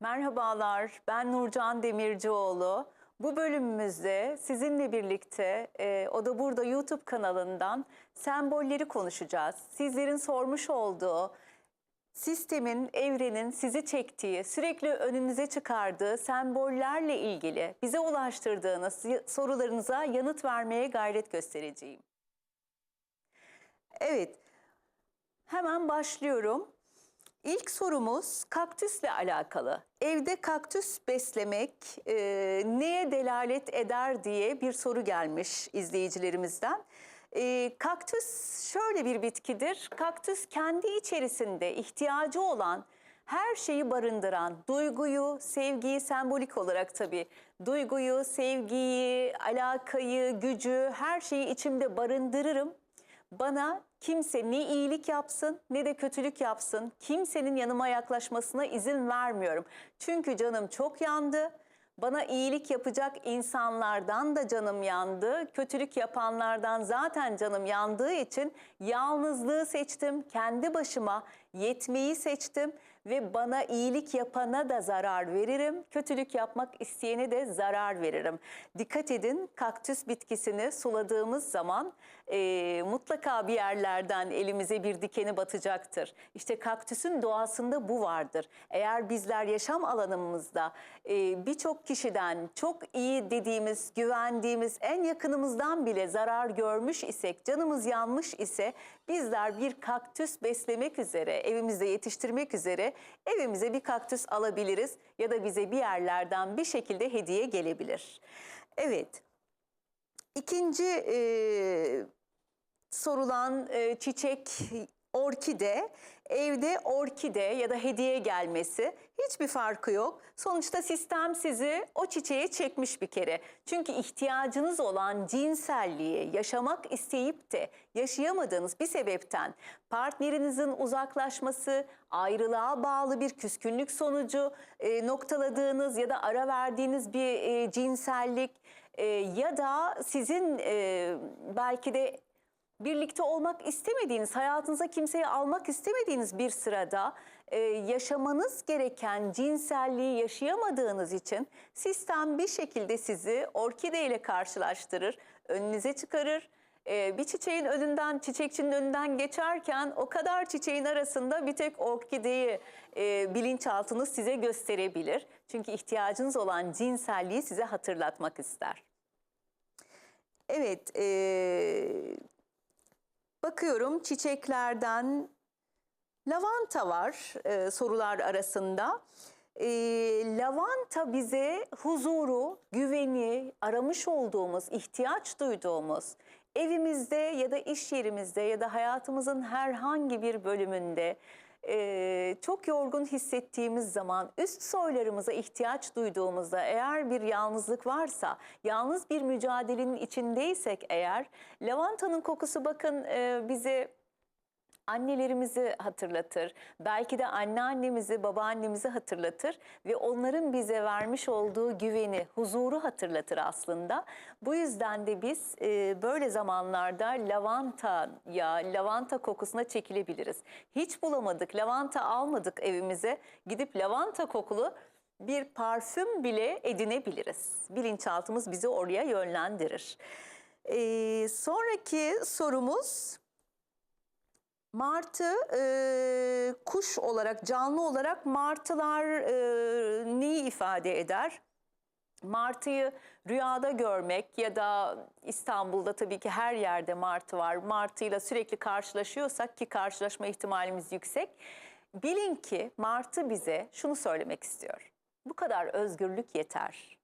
Merhabalar, ben Nurcan Demircioğlu. Bu bölümümüzde sizinle birlikte e, O da Burada YouTube kanalından sembolleri konuşacağız. Sizlerin sormuş olduğu, sistemin, evrenin sizi çektiği, sürekli önünüze çıkardığı sembollerle ilgili bize ulaştırdığınız sorularınıza yanıt vermeye gayret göstereceğim. Evet, hemen başlıyorum. İlk sorumuz kaktüsle alakalı. Evde kaktüs beslemek e, neye delalet eder diye bir soru gelmiş izleyicilerimizden. E, kaktüs şöyle bir bitkidir. Kaktüs kendi içerisinde ihtiyacı olan her şeyi barındıran, duyguyu, sevgiyi sembolik olarak tabii, duyguyu, sevgiyi, alakayı, gücü, her şeyi içimde barındırırım. Bana kimse ne iyilik yapsın ne de kötülük yapsın. Kimsenin yanıma yaklaşmasına izin vermiyorum. Çünkü canım çok yandı. Bana iyilik yapacak insanlardan da canım yandı. Kötülük yapanlardan zaten canım yandığı için yalnızlığı seçtim. Kendi başıma yetmeyi seçtim ve bana iyilik yapana da zarar veririm. Kötülük yapmak isteyene de zarar veririm. Dikkat edin kaktüs bitkisini suladığımız zaman e, mutlaka bir yerlerden elimize bir dikeni batacaktır. İşte kaktüsün doğasında bu vardır. Eğer bizler yaşam alanımızda e, birçok kişiden çok iyi dediğimiz, güvendiğimiz, en yakınımızdan bile zarar görmüş isek, canımız yanmış ise bizler bir kaktüs beslemek üzere, evimizde yetiştirmek üzere evimize bir kaktüs alabiliriz ya da bize bir yerlerden bir şekilde hediye gelebilir. Evet. İkinci e, sorulan e, çiçek orkide, evde orkide ya da hediye gelmesi hiçbir farkı yok. Sonuçta sistem sizi o çiçeğe çekmiş bir kere. Çünkü ihtiyacınız olan cinselliği yaşamak isteyip de yaşayamadığınız bir sebepten partnerinizin uzaklaşması, ayrılığa bağlı bir küskünlük sonucu e, noktaladığınız ya da ara verdiğiniz bir e, cinsellik e, ya da sizin e, belki de birlikte olmak istemediğiniz, hayatınıza kimseyi almak istemediğiniz bir sırada e, yaşamanız gereken cinselliği yaşayamadığınız için sistem bir şekilde sizi orkide ile karşılaştırır, önünüze çıkarır. E, bir çiçeğin önünden, çiçekçinin önünden geçerken o kadar çiçeğin arasında bir tek orkideyi e, bilinçaltınız size gösterebilir. Çünkü ihtiyacınız olan cinselliği size hatırlatmak ister. Evet, e, Bakıyorum çiçeklerden lavanta var e, sorular arasında. E, lavanta bize huzuru, güveni, aramış olduğumuz, ihtiyaç duyduğumuz, evimizde ya da iş yerimizde ya da hayatımızın herhangi bir bölümünde e, çok yorgun hissettiğimiz zaman üst soylarımıza ihtiyaç duyduğumuzda eğer bir yalnızlık varsa, yalnız bir mücadelenin içindeysek eğer lavantanın kokusu bakın e, bize annelerimizi hatırlatır. Belki de anneannemizi, babaannemizi hatırlatır ve onların bize vermiş olduğu güveni, huzuru hatırlatır aslında. Bu yüzden de biz e, böyle zamanlarda lavanta ya lavanta kokusuna çekilebiliriz. Hiç bulamadık, lavanta almadık evimize. Gidip lavanta kokulu bir parfüm bile edinebiliriz. Bilinçaltımız bizi oraya yönlendirir. Ee, sonraki sorumuz Martı e, kuş olarak, canlı olarak martılar e, neyi ifade eder? Martıyı rüyada görmek ya da İstanbul'da tabii ki her yerde martı var. Martıyla sürekli karşılaşıyorsak ki karşılaşma ihtimalimiz yüksek. Bilin ki martı bize şunu söylemek istiyor. Bu kadar özgürlük yeter.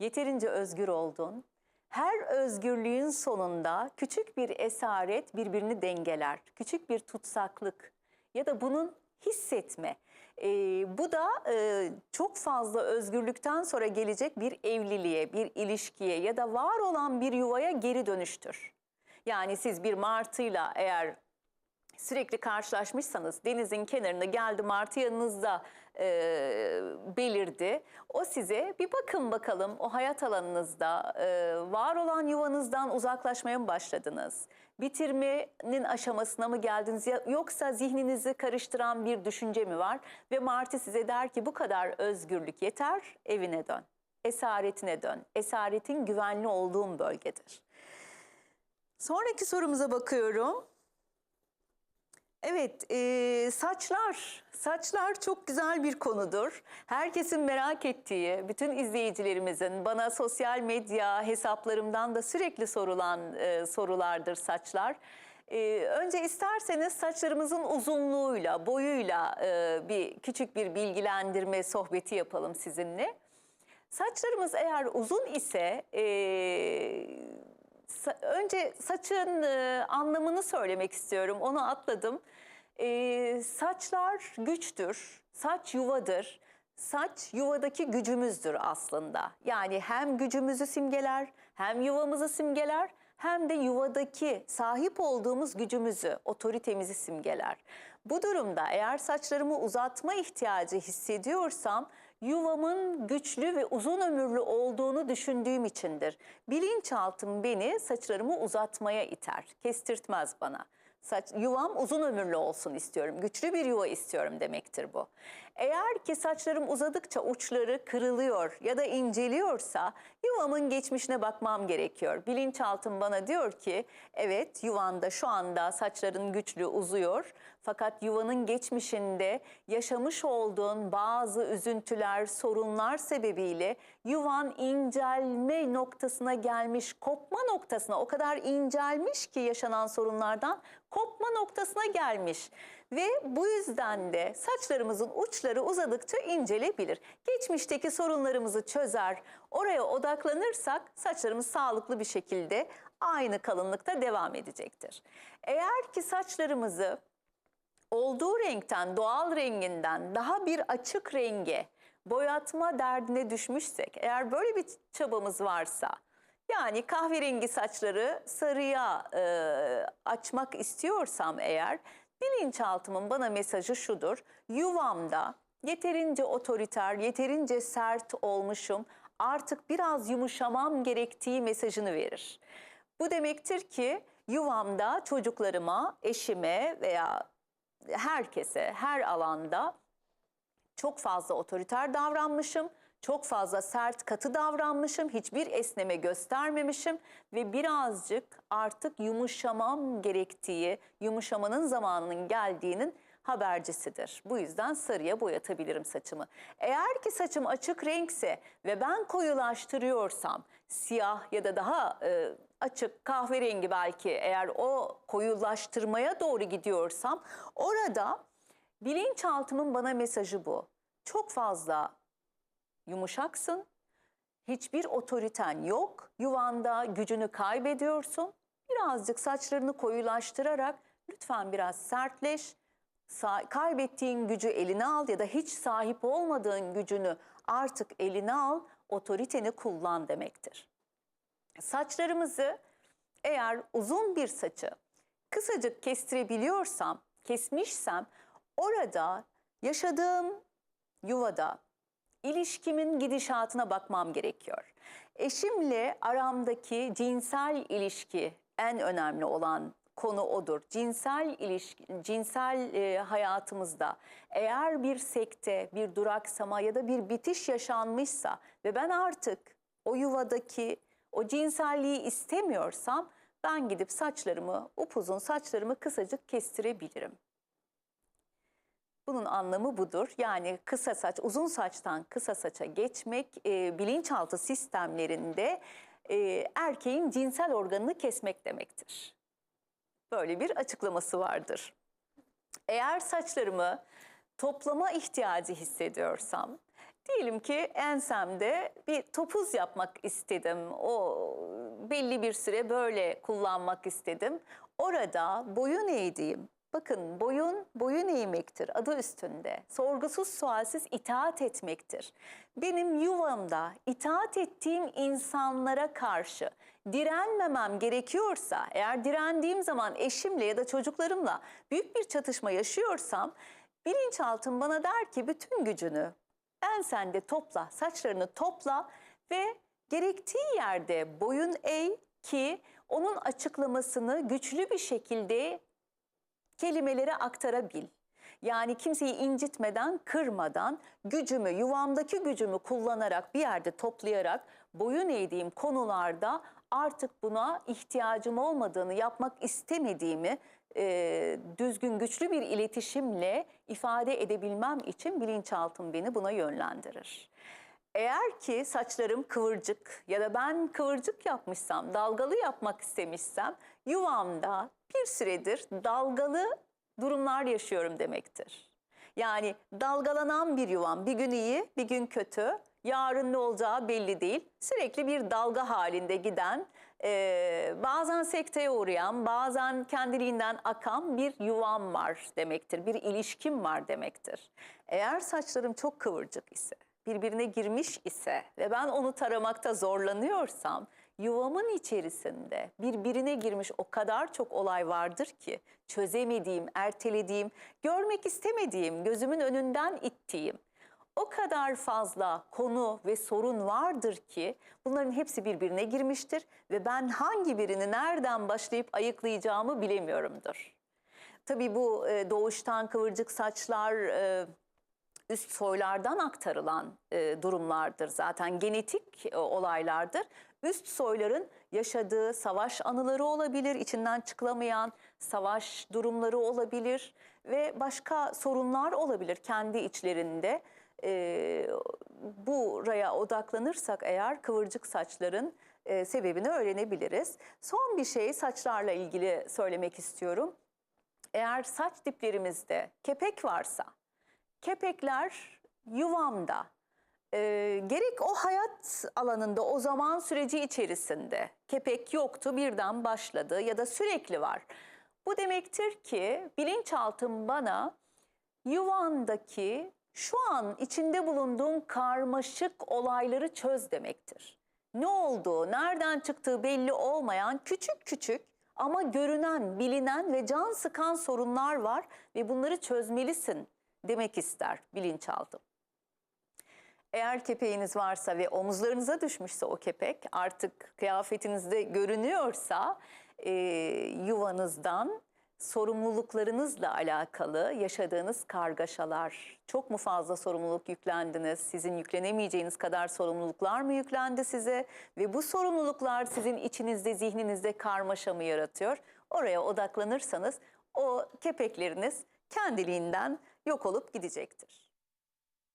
Yeterince özgür oldun her özgürlüğün sonunda küçük bir esaret birbirini dengeler. Küçük bir tutsaklık ya da bunun hissetme. E, bu da e, çok fazla özgürlükten sonra gelecek bir evliliğe, bir ilişkiye ya da var olan bir yuvaya geri dönüştür. Yani siz bir martıyla eğer sürekli karşılaşmışsanız denizin kenarına geldi martı yanınızda e, belirdi. O size bir bakın bakalım o hayat alanınızda e, var olan yuvanızdan uzaklaşmaya mı başladınız? Bitirmenin aşamasına mı geldiniz yoksa zihninizi karıştıran bir düşünce mi var? Ve Martı size der ki bu kadar özgürlük yeter evine dön. Esaretine dön. Esaretin güvenli olduğun bölgedir. Sonraki sorumuza bakıyorum. Evet, e, saçlar. Saçlar çok güzel bir konudur. Herkesin merak ettiği, bütün izleyicilerimizin bana sosyal medya hesaplarımdan da sürekli sorulan e, sorulardır saçlar. E, önce isterseniz saçlarımızın uzunluğuyla, boyuyla e, bir küçük bir bilgilendirme sohbeti yapalım sizinle. Saçlarımız eğer uzun ise e, sa- önce saçın e, anlamını söylemek istiyorum. Onu atladım. E, saçlar güçtür, saç yuvadır. Saç yuvadaki gücümüzdür aslında. Yani hem gücümüzü simgeler, hem yuvamızı simgeler, hem de yuvadaki sahip olduğumuz gücümüzü, otoritemizi simgeler. Bu durumda eğer saçlarımı uzatma ihtiyacı hissediyorsam yuvamın güçlü ve uzun ömürlü olduğunu düşündüğüm içindir. Bilinçaltım beni saçlarımı uzatmaya iter, kestirtmez bana. Saç, yuvam uzun ömürlü olsun istiyorum, güçlü bir yuva istiyorum demektir bu. Eğer ki saçlarım uzadıkça uçları kırılıyor ya da inceliyorsa yuvamın geçmişine bakmam gerekiyor. Bilinçaltım bana diyor ki evet yuvanda şu anda saçların güçlü uzuyor fakat yuvanın geçmişinde yaşamış olduğun bazı üzüntüler, sorunlar sebebiyle yuvan incelme noktasına gelmiş, kopma noktasına o kadar incelmiş ki yaşanan sorunlardan kopma noktasına gelmiş. Ve bu yüzden de saçlarımızın uçları uzadıkça incelebilir. Geçmişteki sorunlarımızı çözer, oraya odaklanırsak saçlarımız sağlıklı bir şekilde aynı kalınlıkta devam edecektir. Eğer ki saçlarımızı olduğu renkten, doğal renginden daha bir açık renge boyatma derdine düşmüşsek, eğer böyle bir çabamız varsa, yani kahverengi saçları sarıya e, açmak istiyorsam eğer, bilinçaltımın bana mesajı şudur, yuvamda yeterince otoriter, yeterince sert olmuşum, artık biraz yumuşamam gerektiği mesajını verir. Bu demektir ki yuvamda çocuklarıma, eşime veya herkese, her alanda çok fazla otoriter davranmışım, çok fazla sert, katı davranmışım, hiçbir esneme göstermemişim ve birazcık artık yumuşamam gerektiği, yumuşamanın zamanının geldiğinin habercisidir. Bu yüzden sarıya boyatabilirim saçımı. Eğer ki saçım açık renkse ve ben koyulaştırıyorsam, siyah ya da daha e, açık kahverengi belki eğer o koyulaştırmaya doğru gidiyorsam orada bilinçaltımın bana mesajı bu. Çok fazla yumuşaksın, hiçbir otoriten yok, yuvanda gücünü kaybediyorsun. Birazcık saçlarını koyulaştırarak lütfen biraz sertleş, kaybettiğin gücü eline al ya da hiç sahip olmadığın gücünü artık eline al, otoriteni kullan demektir. Saçlarımızı eğer uzun bir saçı kısacık kestirebiliyorsam, kesmişsem orada yaşadığım yuvada ilişkimin gidişatına bakmam gerekiyor. Eşimle aramdaki cinsel ilişki en önemli olan konu odur. Cinsel ilişki, cinsel e, hayatımızda eğer bir sekte, bir duraksama ya da bir bitiş yaşanmışsa ve ben artık o yuvadaki o cinselliği istemiyorsam ben gidip saçlarımı, upuzun saçlarımı kısacık kestirebilirim. Bunun anlamı budur. Yani kısa saç, uzun saçtan kısa saça geçmek e, bilinçaltı sistemlerinde e, erkeğin cinsel organını kesmek demektir. Böyle bir açıklaması vardır. Eğer saçlarımı toplama ihtiyacı hissediyorsam, diyelim ki ensemde bir topuz yapmak istedim. O belli bir süre böyle kullanmak istedim. Orada boyun eğdiğim Bakın boyun boyun eğmektir adı üstünde. Sorgusuz sualsiz itaat etmektir. Benim yuvamda itaat ettiğim insanlara karşı direnmemem gerekiyorsa, eğer direndiğim zaman eşimle ya da çocuklarımla büyük bir çatışma yaşıyorsam bilinçaltım bana der ki bütün gücünü en sende topla, saçlarını topla ve gerektiği yerde boyun eğ ki onun açıklamasını güçlü bir şekilde kelimelere aktarabil. Yani kimseyi incitmeden, kırmadan, gücümü, yuvamdaki gücümü kullanarak bir yerde toplayarak boyun eğdiğim konularda artık buna ihtiyacım olmadığını, yapmak istemediğimi e, düzgün, güçlü bir iletişimle ifade edebilmem için bilinçaltım beni buna yönlendirir. Eğer ki saçlarım kıvırcık ya da ben kıvırcık yapmışsam, dalgalı yapmak istemişsem yuvamda bir süredir dalgalı durumlar yaşıyorum demektir. Yani dalgalanan bir yuvam bir gün iyi bir gün kötü yarın ne olacağı belli değil. Sürekli bir dalga halinde giden eee, bazen sekteye uğrayan bazen kendiliğinden akan bir yuvam var demektir. Bir ilişkim var demektir. Eğer saçlarım çok kıvırcık ise birbirine girmiş ise ve ben onu taramakta zorlanıyorsam yuvamın içerisinde birbirine girmiş o kadar çok olay vardır ki çözemediğim, ertelediğim, görmek istemediğim, gözümün önünden ittiğim o kadar fazla konu ve sorun vardır ki bunların hepsi birbirine girmiştir ve ben hangi birini nereden başlayıp ayıklayacağımı bilemiyorumdur. Tabii bu e, doğuştan kıvırcık saçlar, e, üst soylardan aktarılan e, durumlardır zaten genetik olaylardır. Üst soyların yaşadığı savaş anıları olabilir, içinden çıkılamayan savaş durumları olabilir ve başka sorunlar olabilir kendi içlerinde. E, buraya odaklanırsak eğer kıvırcık saçların e, sebebini öğrenebiliriz. Son bir şey saçlarla ilgili söylemek istiyorum. Eğer saç diplerimizde kepek varsa, kepekler yuvamda e, gerek o hayat alanında o zaman süreci içerisinde kepek yoktu birden başladı ya da sürekli var. Bu demektir ki bilinçaltım bana yuvandaki şu an içinde bulunduğum karmaşık olayları çöz demektir. Ne olduğu, nereden çıktığı belli olmayan küçük küçük ama görünen, bilinen ve can sıkan sorunlar var ve bunları çözmelisin demek ister bilinçaltım. Eğer kepeğiniz varsa ve omuzlarınıza düşmüşse o kepek artık kıyafetinizde görünüyorsa e, yuvanızdan sorumluluklarınızla alakalı yaşadığınız kargaşalar, çok mu fazla sorumluluk yüklendiniz, sizin yüklenemeyeceğiniz kadar sorumluluklar mı yüklendi size ve bu sorumluluklar sizin içinizde, zihninizde karmaşa mı yaratıyor? Oraya odaklanırsanız o kepekleriniz kendiliğinden yok olup gidecektir.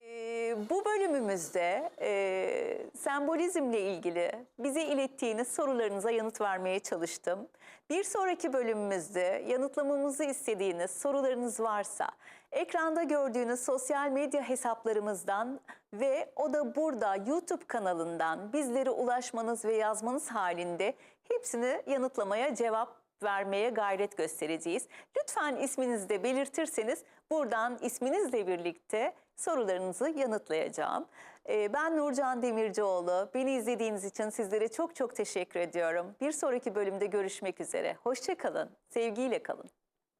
Ee, bu bölümümüzde e, sembolizmle ilgili bize ilettiğiniz sorularınıza yanıt vermeye çalıştım. Bir sonraki bölümümüzde yanıtlamamızı istediğiniz sorularınız varsa ekranda gördüğünüz sosyal medya hesaplarımızdan ve o da burada YouTube kanalından bizlere ulaşmanız ve yazmanız halinde hepsini yanıtlamaya cevap vermeye gayret göstereceğiz. Lütfen isminizi de belirtirseniz buradan isminizle birlikte sorularınızı yanıtlayacağım. Ee, Ben Nurcan Demircioğlu. Beni izlediğiniz için sizlere çok çok teşekkür ediyorum. Bir sonraki bölümde görüşmek üzere. Hoşçakalın, sevgiyle kalın.